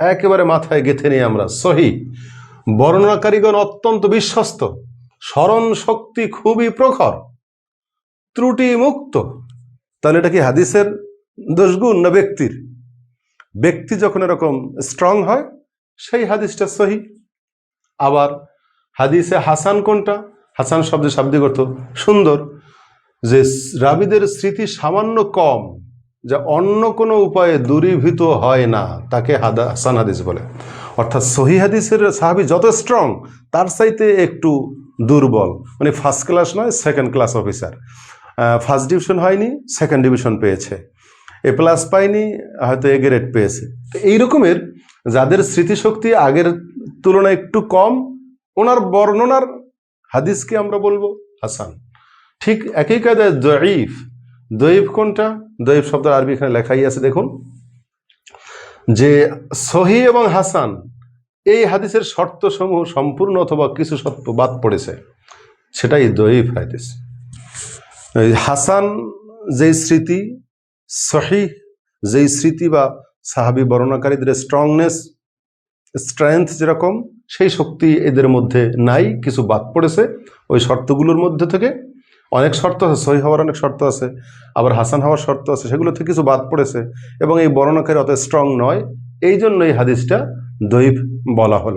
একেবারে মাথায় গেঁথে নিই আমরা। সহি। বর্ণনাকারীগণ অত্যন্ত বিশ্বস্ত। স্মরণ শক্তি খুবই প্রখর। ত্রুটি মুক্ত তাহলে এটা কি হাদিসের দোষগুণ না ব্যক্তির? ব্যক্তি যখন এরকম স্ট্রং হয়, সেই হাদিসটা সহি। আবার হাদিসে হাসান কোনটা? হাসান শব্দে শাব্দিক অর্থ সুন্দর। যে রাবিদের স্মৃতি সামান্য কম। যা অন্য কোনো উপায়ে দূরীভূত হয় না, তাকে হাদা, হাসান হাদিস বলে। অর্থাৎ সহি হাদিসের সাহাবি যত স্ট্রং তার চাইতে একটু দুর্বল। মানে ফার্স্ট ক্লাস নয় second class officer first division হয়নি সেকেন্ড ডিভিশন পেয়েছে। এ প্লাস পায়নি, হয়তো এ গ্রেড পেয়েছে। এই রকমের যাদের স্মৃতিশক্তি আগের তুলনায় একটু কম, ওনার বর্ণনার হাদিসকে আমরা বলব হাসান। ঠিক একই কায়দায় দঈফ দঈফ কোনটা? দঈফ শব্দ আরবি এখানে লেখাই আছে, দেখুন। যে সহি এবং হাসান, এই হাদিসের শর্তসমূহ সম্পূর্ণ অথবা কিছু শর্ত বাদ পড়েছে। সেটাই দঈফ হাদিস। হাসান, যেই স্মৃতি, সহি, যেই স্মৃতি বা সাহাবি বর্ণাকারীদের স্ট্রংনেস স্ট্রেংথ যেরকম, সেই শক্তি এদের মধ্যে নাই, কিছু বাদ পড়েছে। ওই শর্তগুলোর মধ্যে থেকে অনেক শর্ত আছে, সহি হওয়ার অনেক শর্ত আছে। আবার হাসান হওয়ার শর্ত আছে, সেগুলো থেকে কিছু বাদ পড়েছে এবং এই বর্ণনাকারী অত স্ট্রং নয়। এই জন্য এই হাদিসটা দৈব বলা হলো।